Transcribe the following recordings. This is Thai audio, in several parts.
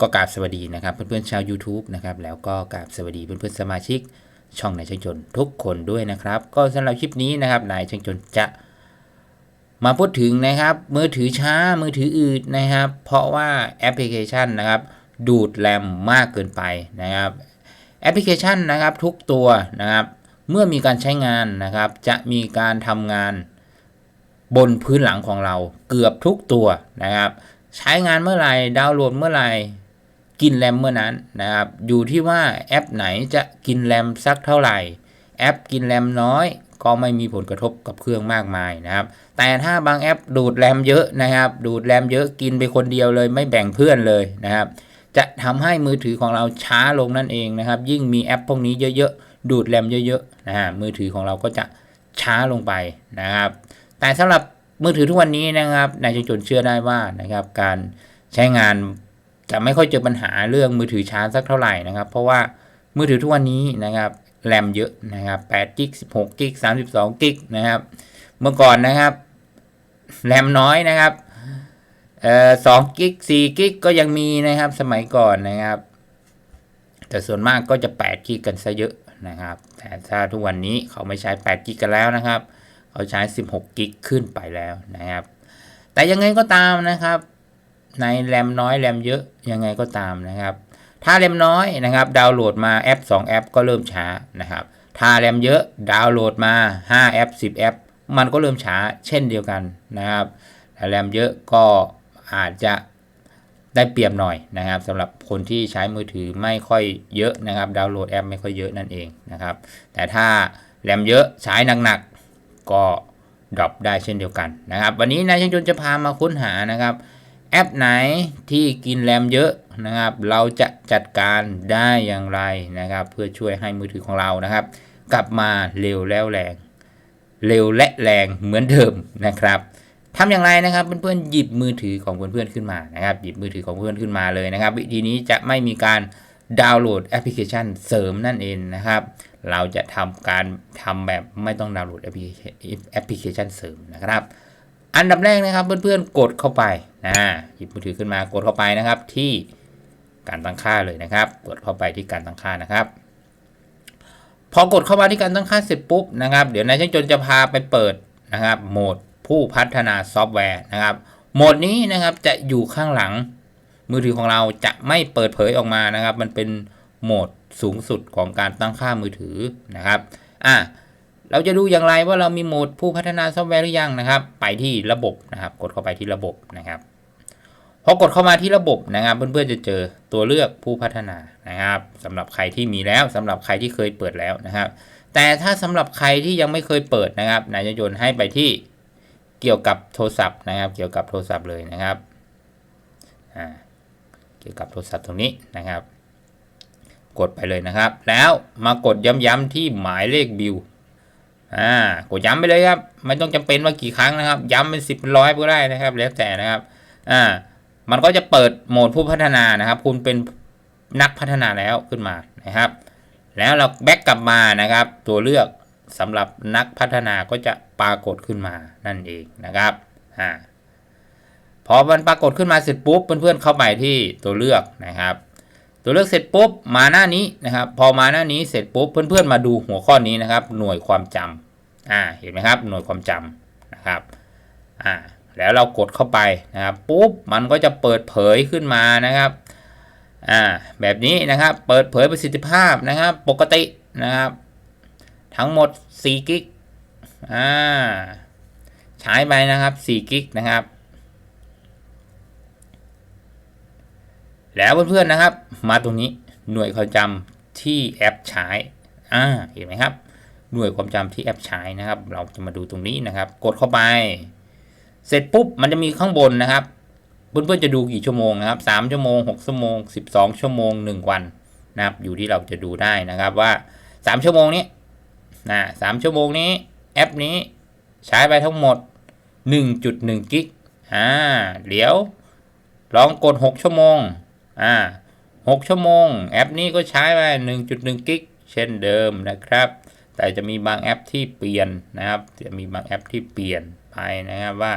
ก็กราบสวัสดีนะครับเพื่อนๆชาว YouTube นะครับแล้วก็กราบสวัสดีเพื่อนๆสมาชิก ช่องนายช่างจนทุกคนด้วยนะครับ ก็สำหรับคลิปนี้นะครับนายช่างจนจะมาพูดถึงนะครับมือถือช้ามือถืออืดนะครับ เพราะว่าแอปพลิเคชันนะครับ ดูดแรมมากเกินไปนะครับ แอปพลิเคชันนะครับทุกตัวนะครับ เมื่อมีการใช้งานนะครับ จะมีการทำงานบนพื้นหลังของเราเกือบทุกตัวนะครับ ใช้งานเมื่อไหร่ดาวน์โหลดเมื่อไหร่ กินแรมเมื่อนั้นนะครับ อยู่ที่ว่าแอปไหนจะกินแรมสักเท่าไหร่ แอปกินแรมน้อยก็ไม่มีผลกระทบกับเครื่องมากมายนะครับ แต่ถ้าบางแอปดูดแรมเยอะนะครับ ดูดแรมเยอะกินไปคนเดียวเลย ไม่แบ่งเพื่อนเลยนะครับ จะทำให้มือถือของเราช้าลงนั่นเองนะครับ ยิ่งมีแอปพวกนี้เยอะๆ ดูดแรมเยอะๆนะฮะมือถือของเราก็จะช้าลงไปนะครับ แต่สำหรับมือถือทุกวันนี้นะครับนายชงจนเชื่อได้ว่านะครับการใช้งาน จะไม่ค่อยเจอปัญหาเรื่องมือถือช้าสักเท่าไหร่นะครับ เพราะว่ามือถือทุกวันนี้นะครับแรมเยอะนะครับ8กิก16กิก32กิกนะครับ เมื่อก่อนนะครับแรมน้อยนะครับเอ่อ2กิก4กิกก็ยังมีนะครับสมัยก่อนนะครับ แต่ส่วนมากก็จะ8กิกกันซะเยอะนะครับ แต่ถ้าทุกวันนี้เขาไม่ใช้8กิกกันแล้วนะครับ เขาใช้16กิกขึ้นไปแล้วนะครับ แต่ยังไงก็ตามนะครับ ในแรมน้อยแรมเยอะยังไงก็ตามนะครับ ถ้าแรมน้อยนะครับดาวน์โหลดมาแอป 2 แอป ก็เริ่มช้านะครับ ถ้าแรมเยอะดาวน์โหลดมา 5 แอป 10 แอป มันก็เริ่มช้าเช่นเดียวกันนะครับแต่แรมเยอะก็อาจจะได้เปรียบหน่อยนะครับสำหรับคนที่ใช้มือถือไม่ค่อยเยอะนะครับ ดาวน์โหลดแอปไม่ค่อยเยอะนั่นเองนะครับ แต่ถ้าแรมเยอะใช้หนักๆก็ดรอปได้เช่นเดียวกันนะครับ วันนี้นายช่างจนจะพามาค้นหานะครับ แอปไหนที่กินแรมเยอะนะครับ เราจะจัดการได้อย่างไรนะครับ เพื่อช่วยให้มือถือของเรานะครับ กลับมาเร็วแล้วแรง เร็วและแรงเหมือนเดิมนะครับทำอย่างไรนะครับเพื่อนๆหยิบมือถือของเพื่อนๆขึ้นมานะครับ หยิบมือถือของเพื่อนขึ้นมาเลยนะครับ วิธีนี้จะไม่มีการดาวน์โหลดแอปพลิเคชันเสริมนั่นเองนะครับ เราจะทำการทำแบบไม่ต้องดาวน์โหลดแอปพลิเคชันแอปพลิเคชันเสริมนะครับ อันดับแรกนะครับเพื่อนๆกดเข้าไปนะหยิบมือถือขึ้นมากดเข้าไปนะครับ ที่การตั้งค่าเลยนะครับ กดเข้าไปที่การตั้งค่านะครับ พอกดเข้ามาที่การตั้งค่าเสร็จปุ๊บนะครับ เดี๋ยวนายช่างจนจะพาไปเปิดนะครับโหมดผู้พัฒนาซอฟต์แวร์นะครับโหมดนี้นะครับจะอยู่ข้างหลัง มือถือของเราจะไม่เปิดเผยออกมานะครับ มันเป็นโหมดสูงสุดของการตั้งค่ามือถือนะครับอะ เราจะดูอย่างไรว่าเรามีโหมดผู้พัฒนาซอฟต์แวร์หรือยังนะครับ ไปที่ระบบนะครับ กดเข้าไปที่ระบบนะครับพอกดเข้ามาที่ระบบนะครับเพื่อนๆจะเจอตัวเลือกผู้พัฒนานะครับสำหรับใครที่มีแล้วสำหรับใครที่เคยเปิดแล้วนะครับ แต่ถ้าสำหรับใครที่ยังไม่เคยเปิดนะครับนายจะโยนให้ไปที่เกี่ยวกับโทรศัพท์นะครับ เกี่ยวกับโทรศัพท์เลยนะครับเกี่ยวกับโทรศัพท์ตรงนี้นะครับ กดไปเลยนะครับ แล้วมากดย้ำๆที่หมายเลขบิล อ่ากดย้ำไปเลยครับไม่ต้องจำเป็นว่ากี่ครั้งนะครับ ย้ำเป็นสิบเป็นร้อยก็ได้นะครับ แล้วแต่นะครับอ่ามันก็จะเปิดโหมดผู้พัฒนานะครับ คุณเป็นนักพัฒนาแล้วขึ้นมานะครับ แล้วเราแบ็กกลับมานะครับ ตัวเลือกสำหรับนักพัฒนาก็จะปรากฏขึ้นมานั่นเองนะครับอ่าพอมันปรากฏขึ้นมาเสร็จปุ๊บเพื่อนๆเข้าไปที่ตัวเลือกนะครับ ตัวเลือกเสร็จปุ๊บมาหน้านี้นะครับ พอมาหน้านี้เสร็จปุ๊บเพื่อนๆมาดูหัวข้อนี้นะครับ หน่วยความจำอ่าเห็นไหมครับ หน่วยความจำนะครับอ่าแล้วเรากดเข้าไปนะครับปุ๊บมันก็จะเปิดเผยขึ้นมานะครับอ่าแบบนี้นะครับเปิดเผยประสิทธิภาพนะครับ ปกตินะครับ ทั้งหมด4กิกอ่าใช้ไปนะครับ4กิกนะครับ แล้วเพื่อนๆนะครับ มาตรงนี้หน่วยความจำที่แอปใช้อ่าเห็นไหมครับ หน่วยความจำที่แอปใช้นะครับ เราจะมาดูตรงนี้นะครับ กดเข้าไป เสร็จปุ๊บมันจะมีข้างบนนะครับเพื่อนๆจะดูกี่ชั่วโมงนะครับสามชั่วโมงหกชั่วโมงสิบสองชั่วโมงหนึ่งวันนะครับ อยู่ที่เราจะดูได้นะครับว่าสามชั่วโมงนี้นะสามชั่วโมงนี้แอปนี้ใช้ไปทั้งหมดหนึ่งจุดหนึ่งกิก อ่า เดี๋ยว ลองกดหกชั่วโมง อ่าหกชั่วโมง แอปนี้ก็ใช้ไปหนึ่งจุดหนึ่งกิก เช่นเดิมนะครับ แต่จะมีบางแอปที่เปลี่ยนนะครับ จะมีบางแอปที่เปลี่ยนไปนะครับว่า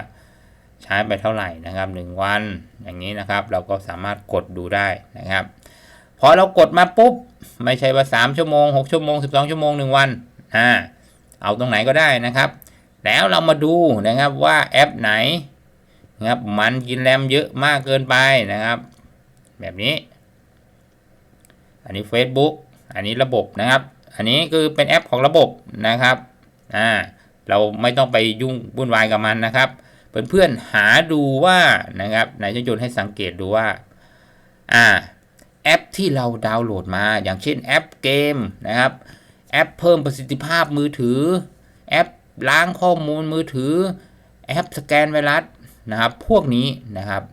ใช้ไปเท่าไหร่นะครับหนึ่งวัน อย่างนี้นะครับ เราก็สามารถกดดูได้นะครับ พอเรากดมาปุ๊บ ไม่ใช่ว่า 3 ชั่วโมง 6 ชั่วโมง 12 ชั่วโมง 1 วัน อ่า เอาตรงไหนก็ได้นะครับ แล้วเรามาดูนะครับว่าแอปไหนนะครับมันกินแรมเยอะมากเกินไปนะครับ แบบนี้ อันนี้ Facebook อันนี้ระบบนะครับ อันนี้คือเป็นแอปของระบบนะครับอ่าเราไม่ต้องไปยุ่งวุ่นวายกับมันนะครับเพื่อนๆหาดูว่านะครับนายช่างยนให้สังเกตดูว่าอ่าแอปที่เราดาวน์โหลดมาอย่างเช่นแอปเกมนะครับ แอปเพิ่มประสิทธิภาพมือถือ แอปล้างข้อมูลมือถือ แอปสแกนไวรัสนะครับ พวกนี้นะครับ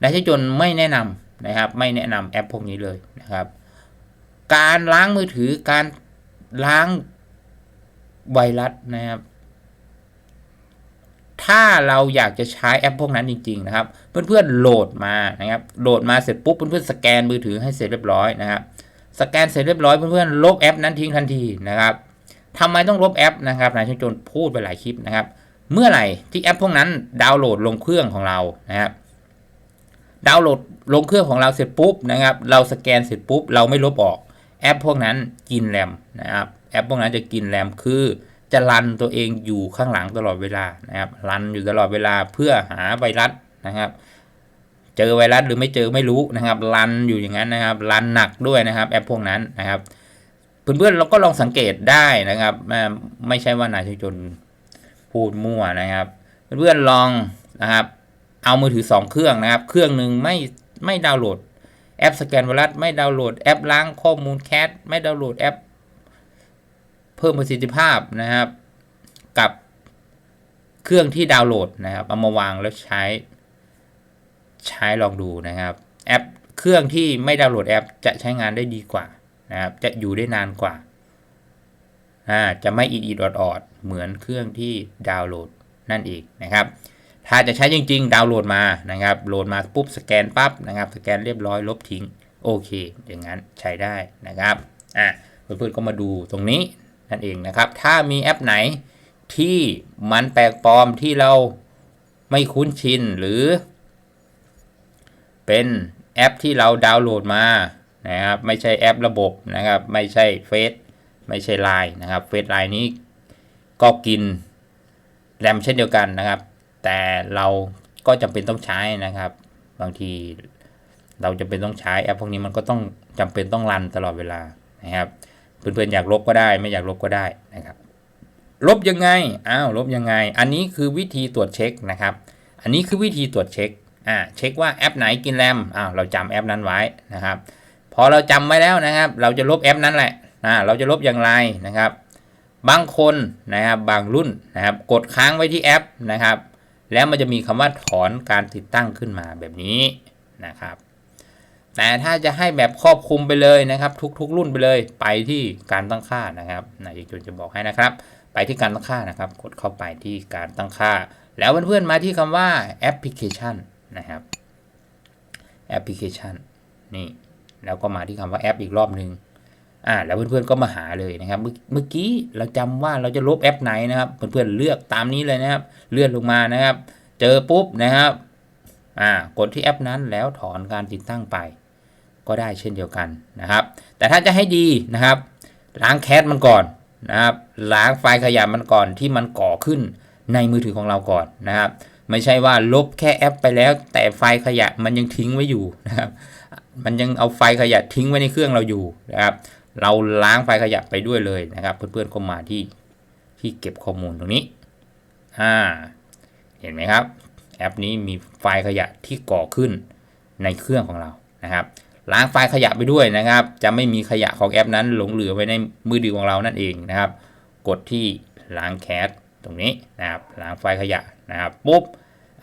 นายช่างยนไม่แนะนำ นะครับ ไม่แนะนำแอปพวกนี้เลยนะครับ การล้างมือถือการล้างไวรัสนะครับ ถ้าเราอยากจะใช้แอปพวกนั้นจริง ๆ นะครับ เพื่อนๆโหลดมานะครับ โหลดมาเสร็จปุ๊บเพื่อนๆสแกนมือถือให้เสร็จเรียบร้อยนะครับ สแกนเสร็จเรียบร้อยเพื่อนๆลบแอปนั้นทิ้งทันทีนะครับทำไมต้องลบแอปนะครับนายช่างจนพูดไปหลายคลิปนะครับ เมื่อไหร่ที่แอปพวกนั้นดาวน์โหลดลงเครื่องของเรานะครับ ดาวน์โหลดลงเครื่องของเราเสร็จปุ๊บนะครับ เราสแกนเสร็จปุ๊บ เราไม่ลบออกแอปพวกนั้นกินแรมนะครับแอปพวกนั้นจะกินแรมคือจะรันตัวเองอยู่ข้างหลังตลอดเวลานะครับรันอยู่ตลอดเวลาเพื่อหาไวรัสนะครับ เจอไวรัสหรือไม่เจอไม่รู้นะครับรันอยู่อย่างนั้นนะครับรันหนักด้วยนะครับ แอปพวกนั้นนะครับเพื่อนๆเราก็ลองสังเกตได้นะครับไม่ใช่ว่านายชจนพูดมั่วนะครับ เพื่อนๆลองนะครับ เอามือถือ 2 เครื่องนะครับ เครื่องหนึ่งไม่ไม่ดาวน์โหลดแอปสแกนไวรัสไม่ดาวน์โหลดแอปล้างข้อมูลแคชไม่ดาวน์โหลดแอป เพิ่มประสิทธิภาพนะครับ กับเครื่องที่ดาวน์โหลดนะครับเอามาวางแล้วใช้ ใช้ลองดูนะครับแอปเครื่องที่ไม่ดาวน์โหลดแอปจะใช้งานได้ดีกว่านะครับจะอยู่ได้นานกว่าจะไม่อิดอิดออดอดเหมือนเครื่องที่ดาวน์โหลดนั่นเองนะครับ ถ้าจะใช้จริง ๆ ดาวน์โหลดมานะครับ โหลดมาปุ๊บสแกนปั๊บนะครับ สแกนเรียบร้อยลบทิ้ง โอเค อย่างนั้นใช้ได้นะครับ อะเพื่อนๆก็มาดูตรงนี้นั่นเองนะครับ ถ้ามีแอปไหนที่มันแปลกปลอมที่เราไม่คุ้นชินหรือ เป็นแอปที่เราดาวน์โหลดมานะครับ ไม่ใช่แอประบบนะครับ ไม่ใช่เฟซไม่ใช่ไลน์นะครับเฟซไลน์นี้ก็กินแรมเช่นเดียวกันนะครับ แต่เราก็จำเป็นต้องใช้นะครับ บางทีเราจำเป็นต้องใช้แอปพวกนี้มันก็ต้องจำเป็นต้องรันตลอดเวลานะครับ เพื่อนๆอยากลบก็ได้ ไม่อยากลบก็ได้นะครับ ลบยังไง อ้าวลบยังไง อันนี้คือวิธีตรวจเช็คนะครับ อันนี้คือวิธีตรวจเช็ค อ่าเช็คว่าแอปไหนกินแรม อ้าวเราจำแอปนั้นไว้นะครับ พอเราจำไว้แล้วนะครับ เราจะลบแอปนั้นแหละ อ่าเราจะลบอย่างไรนะครับ บางคนนะครับบางรุ่นนะครับ กดค้างไว้ที่แอปนะครับ แล้วมันจะมีคำว่าถอนการติดตั้งขึ้นมาแบบนี้นะครับ แต่ถ้าจะให้แบบครอบคลุมไปเลยนะครับ ทุก ๆ รุ่นไปเลยไปที่การตั้งค่านะครับนายจุนจะบอกให้นะครับ ไปที่การตั้งค่านะครับ กดเข้าไปที่การตั้งค่า แล้วเพื่อนๆมาที่คำว่าแอปพลิเคชันนะครับแอปพลิเคชันนี่แล้วก็มาที่คำว่าแอปอีกรอบหนึ่ง อ่าแล้วเพื่อนๆก็มาหาเลยนะครับ เมื่อกี้เราจำว่าเราจะลบแอปไหนนะครับ เพื่อนๆเลือกตามนี้เลยนะครับ เลื่อนลงมานะครับ เจอปุ๊บนะครับอ่ากดที่แอปนั้นแล้วถอนการติดตั้งไป ก็ได้เช่นเดียวกันนะครับ แต่ถ้าจะให้ดีนะครับ ล้างแคสมันก่อนนะครับล้างไฟล์ขยะมันก่อนที่มันก่อขึ้นในมือถือของเราก่อนนะครับ ไม่ใช่ว่าลบแค่แอปไปแล้ว แต่ไฟล์ขยะมันยังทิ้งไว้อยู่นะครับ มันยังเอาไฟล์ขยะทิ้งไว้ในเครื่องเราอยู่นะครับ เราล้างไฟล์ขยะไปด้วยเลยนะครับ เพื่อนๆก็มาที่ที่เก็บข้อมูลตรงนี้อ่าเห็นไหมครับ แอปนี้มีไฟล์ขยะที่ก่อขึ้นในเครื่องของเรานะครับ ล้างไฟล์ขยะไปด้วยนะครับ จะไม่มีขยะของแอปนั้นหลงเหลือไว้ในมือถือของเรานั่นเองนะครับ กดที่ล้างแคสตรงนี้นะครับ ล้างไฟล์ขยะนะครับปุ๊บ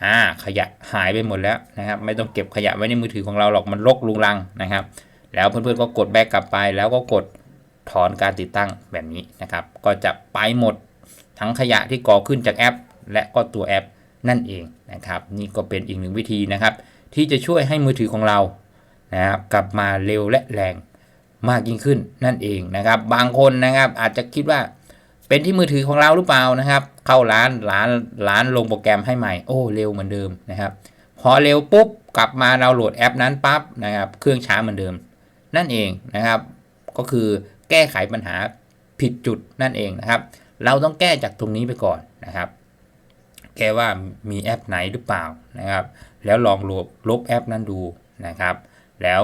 อ่าขยะหายไปหมดแล้วนะครับ ไม่ต้องเก็บขยะไว้ในมือถือของเราหรอกมันรกลุงรังนะครับ แล้วเพื่อนๆก็กดแบ็กกลับไป แล้วก็กดถอนการติดตั้งแบบนี้นะครับ ก็จะไปหมดทั้งขยะที่ก่อขึ้นจากแอป และก็ตัวแอปนั่นเองนะครับ นี่ก็เป็นอีกหนึ่งวิธีนะครับ ที่จะช่วยให้มือถือของเรานะครับกลับมาเร็วและแรงมากยิ่งขึ้นนั่นเองนะครับ บางคนนะครับอาจจะคิดว่าเป็นที่มือถือของเราหรือเปล่านะครับ เข้าร้านร้านร้านลงโปรแกรมให้ใหม่โอ้เร็วเหมือนเดิมนะครับ พอเร็วปุ๊บกลับมาเราโหลดแอปนั้นปั๊บนะครับ เครื่องช้าเหมือนเดิม นั่นเองนะครับ ก็คือแก้ไขปัญหาผิดจุดนั่นเองนะครับ เราต้องแก้จากตรงนี้ไปก่อนนะครับ แก้ว่ามีแอปไหนหรือเปล่านะครับ แล้วลองลบลบแอปนั้นดูนะครับ แล้ว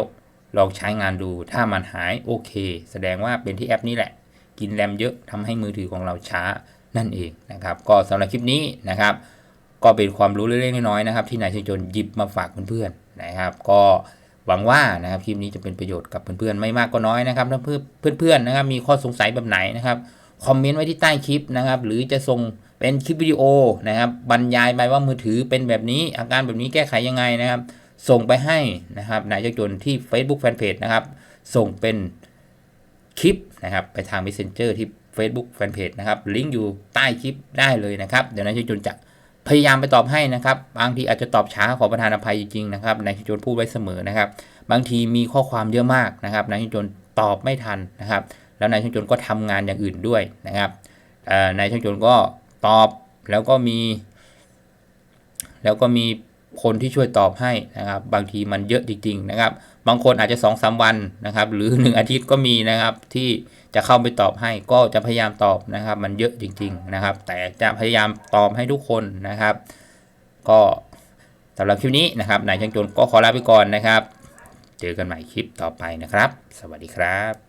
ลองใช้งานดูถ้ามันหายโอเค แสดงว่าเป็นที่แอปนี้แหละ กินแรมเยอะทำให้มือถือของเราช้านั่นเองนะครับ ก็สำหรับคลิปนี้นะครับ ก็เป็นความรู้เล็กๆน้อยๆนะครับ ที่นายชัยจนหยิบมาฝากเพื่อนๆนะครับ ก็ หวังว่านะครับคลิปนี้จะเป็นประโยชน์กับเพื่อนๆไม่มากก็น้อยนะครับถ้าเพื่อนๆนะครับมีข้อสงสัยแบบไหนนะครับคอมเมนต์ไว้ที่ใต้คลิปนะครับ หรือจะส่งเป็นคลิปวิดีโอนะครับ บรรยายไปว่ามือถือเป็นแบบนี้ อาการแบบนี้แก้ไขยังไงนะครับ ส่งไปให้นะครับนายชัยจนที่ Facebook Fanpage นะครับ ส่งเป็นคลิปนะครับ ไปทาง Messenger ที่ Facebook Fanpage นะครับ ลิงก์อยู่ใต้คลิปได้เลยนะครับ เดี๋ยวนายชัยจนจะ พยายามไปตอบให้นะครับบางทีอาจจะตอบช้าขอประทานอภัยจริงๆนะครับนายชิจนพูดไว้เสมอนะครับ บางทีมีข้อความเยอะมากนะครับนายชิจนตอบไม่ทันนะครับ แล้วนายชิจนก็ทำงานอย่างอื่นด้วยนะครับนายชิจนก็ตอบแล้วก็มี แล้วก็มี คนที่ช่วยตอบให้นะครับ บางทีมันเยอะจริงๆนะครับ บางคนอาจจะ2อสวันนะครับ หรือ 1 อาทิตย์ก็มีนะครับที่จะเข้าไปตอบให้ก็จะพยายามตอบนะครับ มันเยอะจริง ๆนะครับ แต่จะพยายามตอบให้ทุกคนนะครับ ก็สำหรับคลิปนี้นะครับนายช่างจนก็ขอลาไปก่อนนะครับ เจอกันใหม่คลิปต่อไปนะครับ สวัสดีครับ